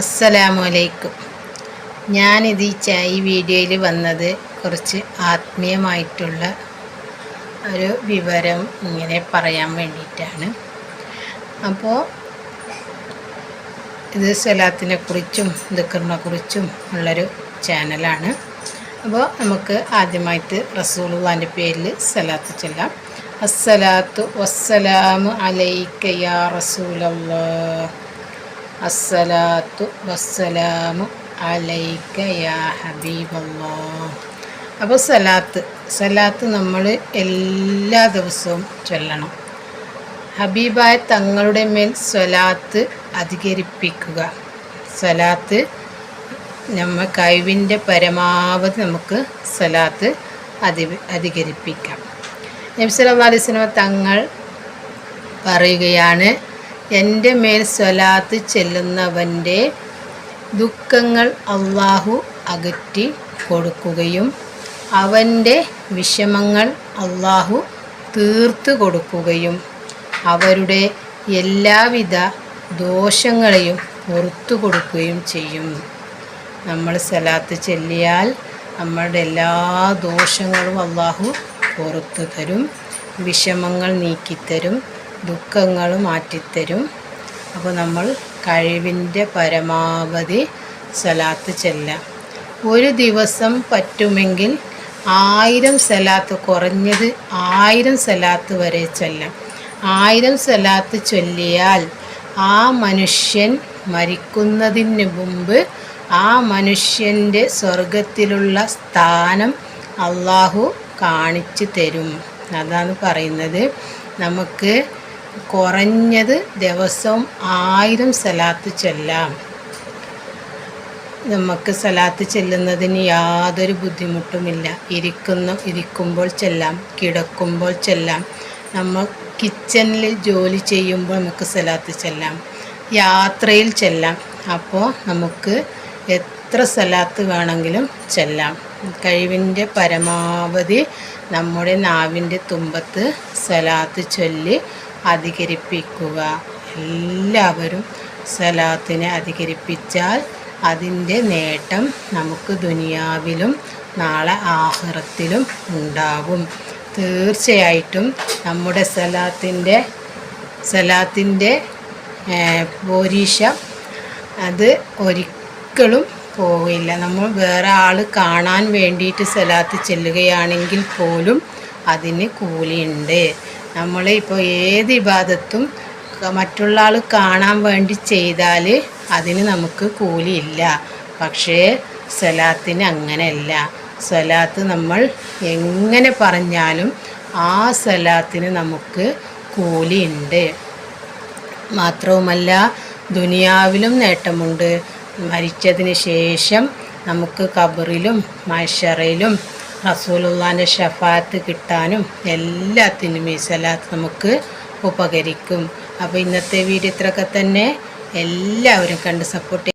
അസ്സലാമലൈക്കും ഞാനിത് ഈ വീഡിയോയിൽ വന്നത് കുറച്ച് ആത്മീയമായിട്ടുള്ള ഒരു വിവരം ഇങ്ങനെ പറയാൻ വേണ്ടിയിട്ടാണ്. അപ്പോൾ ഇത് സ്വലാത്തിനെ കുറിച്ചും ദുക്കറിനെ കുറിച്ചും ഉള്ളൊരു ചാനലാണ്. അപ്പോൾ നമുക്ക് ആദ്യമായിട്ട് റസൂളുള്ളാന്റെ പേരിൽ സലാത്ത് ചെല്ലാം. അസ്സലാത്തു വസ്സലാമു അലൈക്കയാ റസൂലല്ലാ. അസ്സലാത്തു വസ്സലാമു അലൈക യാ ഹബീബല്ലാ. അപ്പോൾ സലാത്ത് സലാത്ത് നമ്മൾ എല്ലാ ദിവസവും ചൊല്ലണം. ഹബീബായ തങ്ങളുടെ മേൽ സ്വലാത്ത് അധികരിപ്പിക്കുക. സലാത്ത് നമ്മ കഴിവിന്റെ പരമാവധി നമുക്ക് സലാത്ത് അധി അധികരിപ്പിക്കാം. നബ്സല്ലാ അലൈഹി തങ്ങൾ പറയുകയാണ് എന്റെ മേൽ സ്വലാത്ത് ചെല്ലുന്നവന്റെ ദുഃഖങ്ങൾ അള്ളാഹു അകറ്റി കൊടുക്കുകയും അവന്റെ വിഷമങ്ങൾ അള്ളാഹു തീർത്തു കൊടുക്കുകയും അവരുടെ എല്ലാവിധ ദോഷങ്ങളെയും പുറത്തു കൊടുക്കുകയും ചെയ്യും. നമ്മൾ സലാത്ത് ചെല്ലിയാൽ നമ്മളുടെ എല്ലാ ദോഷങ്ങളും അള്ളാഹു പുറത്തു തരും വിഷമങ്ങൾ നീക്കിത്തരും. ദുഃഖങ്ങൾ മാറ്റിത്തരും. അപ്പോൾ നമ്മൾ കഴിവിന്റെ പരമാവധി സലാത്ത് ചെല്ലാം ഒരു ദിവസം പറ്റുമെങ്കിൽ ആയിരം സലാത്ത് കുറഞ്ഞത് ആയിരം സലാത്ത് വരെ ചെല്ലാം ആയിരം സലാത്ത് ചൊല്ലിയാൽ ആ മനുഷ്യൻ മരിക്കുന്നതിന് മുമ്പ് ആ മനുഷ്യന്റെ സ്വർഗത്തിലുള്ള സ്ഥാനം അള്ളാഹു കാണിച്ചു തരും. അതാണ് പറയുന്നത്. നമുക്ക് കുറഞ്ഞത് ദിവസവും ആയിരം സലാത്ത് ചൊല്ലാം. നമുക്ക് സലാത്ത് ചെല്ലുന്നതിന് യാതൊരു ബുദ്ധിമുട്ടുമില്ല. ഇരിക്കുന്ന ഇരിക്കുമ്പോൾ ചെല്ലാം കിടക്കുമ്പോൾ ചെല്ലാം. നമ്മൾ കിച്ചണിൽ ജോലി ചെയ്യുമ്പോൾ നമുക്ക് സലാത്ത് ചെല്ലാം. യാത്രയിൽ ചെല്ലാം. അപ്പോൾ നമുക്ക് എത്ര സ്ഥലത്ത് വേണമെങ്കിലും ചെല്ലാം. കഴിവിന്റെ പരമാവധി നമ്മുടെ നാവിന്റെ തുമ്പത്ത് സലാത്ത് ചൊല്ലി അധികരിപ്പിക്കുക. എല്ലാവരും സലാത്തിനെ അധികരിപ്പിച്ചാൽ അതിന്റെ നേട്ടം നമുക്ക് ദുനിയാവിലും നാളെ ആഹ്റത്തിലും ഉണ്ടാകും തീർച്ചയായിട്ടും നമ്മുടെ സലാത്തിന്റെ സലാത്തിന്റെ പോരീഷ അത് ഒരിക്കലും പോവില്ല. നമ്മൾ വേറെ ആൾ കാണാൻ വേണ്ടിയിട്ട് സ്ഥലത്ത് ചെല്ലുകയാണെങ്കിൽ പോലും അതിന് കൂലിയുണ്ട്. നമ്മൾ ഇപ്പോൾ ഏത് വിഭാഗത്തും മറ്റുള്ള ആൾ കാണാൻ വേണ്ടി ചെയ്താൽ അതിന് നമുക്ക് കൂലിയില്ല. പക്ഷേ സ്വലാത്തിന് അങ്ങനെയല്ല. സ്വലാത്ത് നമ്മൾ എങ്ങനെ പറഞ്ഞാലും ആ സ്വലാത്തിന് നമുക്ക് കൂലിയുണ്ട്. മാത്രവുമല്ല ദുനിയാവിലും നേട്ടമുണ്ട്. മരിച്ചതിന് ശേഷം നമുക്ക് കബറിലും മഷറയിലും റസൂലുള്ളാന്റെ ഷഫാത്ത് കിട്ടാനും എല്ലാത്തിനും ഈ സലാത്ത് നമുക്ക് ഉപകരിക്കും. അപ്പോൾ ഇന്നത്തെ വീഡിയോ ഇത്രയൊക്കെ തന്നെ. എല്ലാവരും കണ്ട് സപ്പോർട്ട്